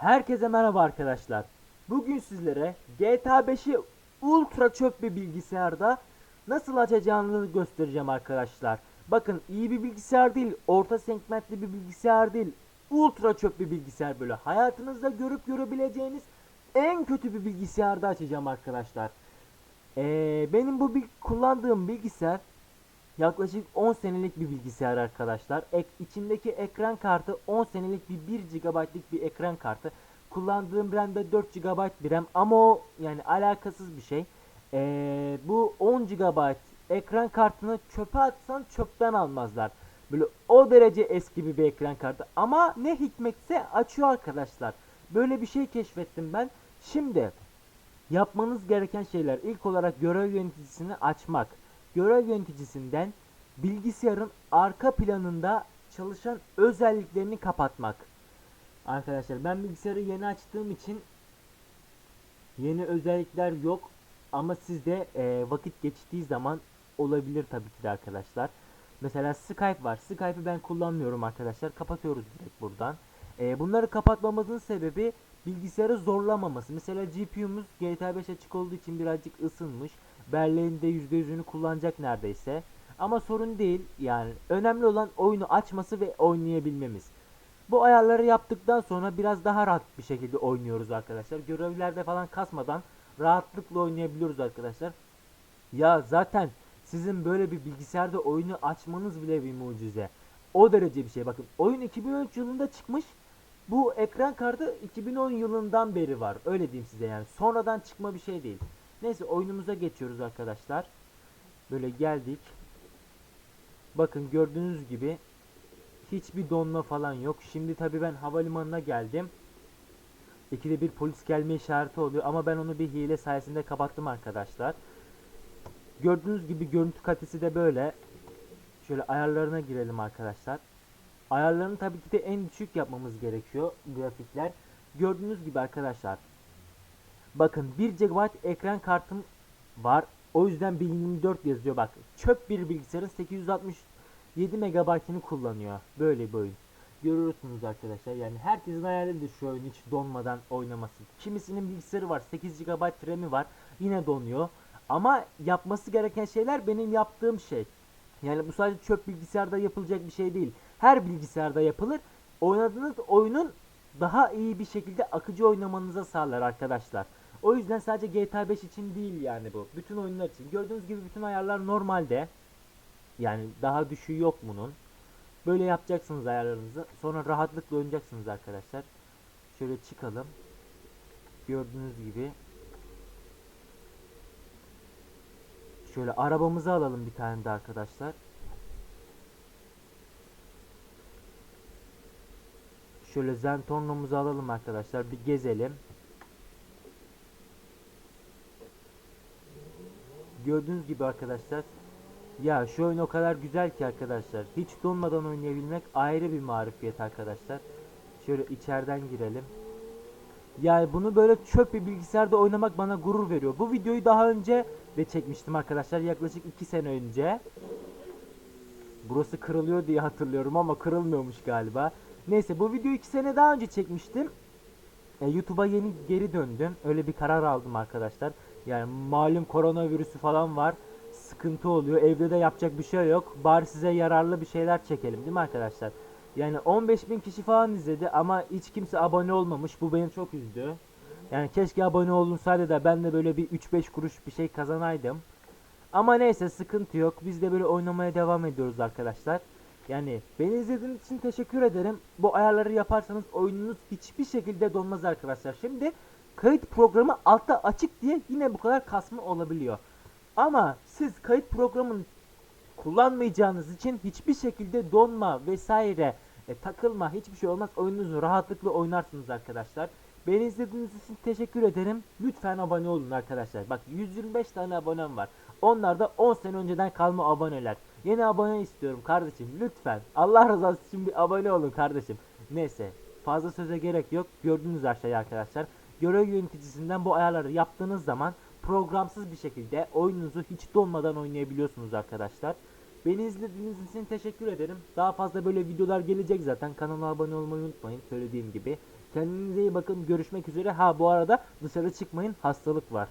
Herkese merhaba arkadaşlar. Bugün sizlere GTA 5'i ultra çöp bir bilgisayarda nasıl açacağını göstereceğim arkadaşlar. Bakın iyi bir bilgisayar değil, orta segmentli bir bilgisayar değil, ultra çöp bir bilgisayar böyle. Hayatınızda görüp görebileceğiniz en kötü bir bilgisayarda açacağım arkadaşlar. Ee, benim bu bil- kullandığım bilgisayar Yaklaşık 10 senelik bir bilgisayar arkadaşlar. Ek, içindeki ekran kartı 10 senelik bir 1 GB'lık bir ekran kartı. Kullandığım RAM de 4 GB bir RAM ama o yani alakasız bir şey. Ee, bu 10 GB ekran kartını çöpe atsan çöpten almazlar. Böyle o derece eski bir, bir ekran kartı. Ama ne hikmetse açıyor arkadaşlar. Böyle bir şey keşfettim ben. Şimdi yapmanız gereken şeyler ilk olarak görev yöneticisini açmak görev yöneticisinden bilgisayarın arka planında çalışan özelliklerini kapatmak. Arkadaşlar ben bilgisayarı yeni açtığım için yeni özellikler yok ama sizde e, vakit geçtiği zaman olabilir tabii ki de arkadaşlar. Mesela Skype var. Skype'ı ben kullanmıyorum arkadaşlar. Kapatıyoruz direkt buradan. E, bunları kapatmamızın sebebi bilgisayarı zorlamaması. Mesela GPU'muz GTA 5 açık olduğu için birazcık ısınmış. Berlin'de %100'ünü kullanacak neredeyse. Ama sorun değil yani. Önemli olan oyunu açması ve oynayabilmemiz. Bu ayarları yaptıktan sonra biraz daha rahat bir şekilde oynuyoruz arkadaşlar. Görevlerde falan kasmadan rahatlıkla oynayabiliyoruz arkadaşlar. Ya zaten sizin böyle bir bilgisayarda oyunu açmanız bile bir mucize. O derece bir şey. Bakın oyun 2013 yılında çıkmış. Bu ekran kartı 2010 yılından beri var. Öyle diyeyim size yani. Sonradan çıkma bir şey değil. Neyse oyunumuza geçiyoruz arkadaşlar. Böyle geldik. Bakın gördüğünüz gibi hiçbir donma falan yok. Şimdi tabi ben havalimanına geldim. İkide bir polis gelme işareti oluyor ama ben onu bir hile sayesinde kapattım arkadaşlar. Gördüğünüz gibi görüntü kalitesi de böyle. Şöyle ayarlarına girelim arkadaşlar. Ayarlarını tabii ki de en düşük yapmamız gerekiyor grafikler. Gördüğünüz gibi arkadaşlar. Bakın 1 GB ekran kartım var. O yüzden 1024 yazıyor bak. Çöp bir bilgisayarın 867 MB'ını kullanıyor. Böyle bir oyun. Görüyorsunuz arkadaşlar. Yani herkesin hayalidir şu oyun hiç donmadan oynaması. Kimisinin bilgisayarı var. 8 GB RAM'i var. Yine donuyor. Ama yapması gereken şeyler benim yaptığım şey. Yani bu sadece çöp bilgisayarda yapılacak bir şey değil. Her bilgisayarda yapılır. Oynadığınız oyunun daha iyi bir şekilde akıcı oynamanıza sağlar arkadaşlar. O yüzden sadece GTA 5 için değil yani bu. Bütün oyunlar için. Gördüğünüz gibi bütün ayarlar normalde. Yani daha düşüğü yok bunun. Böyle yapacaksınız ayarlarınızı. Sonra rahatlıkla oynayacaksınız arkadaşlar. Şöyle çıkalım. Gördüğünüz gibi. Şöyle arabamızı alalım bir tane de arkadaşlar. Şöyle Zentorno'muzu alalım arkadaşlar. Bir gezelim. Gördüğünüz gibi arkadaşlar. Ya şu oyun o kadar güzel ki arkadaşlar. Hiç donmadan oynayabilmek ayrı bir marifiyet arkadaşlar. Şöyle içeriden girelim. Yani bunu böyle çöp bir bilgisayarda oynamak bana gurur veriyor. Bu videoyu daha önce de çekmiştim arkadaşlar. Yaklaşık 2 sene önce. Burası kırılıyor diye hatırlıyorum ama kırılmıyormuş galiba. Neyse bu videoyu 2 sene daha önce çekmiştim. E, YouTube'a yeni geri döndüm. Öyle bir karar aldım arkadaşlar. Yani malum koronavirüsü falan var. Sıkıntı oluyor. Evde de yapacak bir şey yok. Bari size yararlı bir şeyler çekelim değil mi arkadaşlar? Yani 15 bin kişi falan izledi ama hiç kimse abone olmamış. Bu beni çok üzdü. Yani keşke abone olunsaydı da ben de böyle bir 3-5 kuruş bir şey kazanaydım. Ama neyse sıkıntı yok. Biz de böyle oynamaya devam ediyoruz arkadaşlar. Yani beni izlediğiniz için teşekkür ederim. Bu ayarları yaparsanız oyununuz hiçbir şekilde donmaz arkadaşlar. Şimdi kayıt programı altta açık diye yine bu kadar kasma olabiliyor. Ama siz kayıt programını kullanmayacağınız için hiçbir şekilde donma vesaire e, takılma hiçbir şey olmaz. Oyununuzu rahatlıkla oynarsınız arkadaşlar. Beni izlediğiniz için teşekkür ederim. Lütfen abone olun arkadaşlar. Bak 125 tane abonem var. Onlar da 10 sene önceden kalma aboneler. Yeni abone istiyorum kardeşim lütfen. Allah rızası için bir abone olun kardeşim. Neyse fazla söze gerek yok. Gördüğünüz aşağıya arkadaşlar. Görev yöneticisinden bu ayarları yaptığınız zaman programsız bir şekilde oyununuzu hiç donmadan oynayabiliyorsunuz arkadaşlar. Beni izlediğiniz için teşekkür ederim. Daha fazla böyle videolar gelecek zaten. Kanala abone olmayı unutmayın söylediğim gibi. Kendinize iyi bakın. Görüşmek üzere. Ha bu arada dışarı çıkmayın. Hastalık var.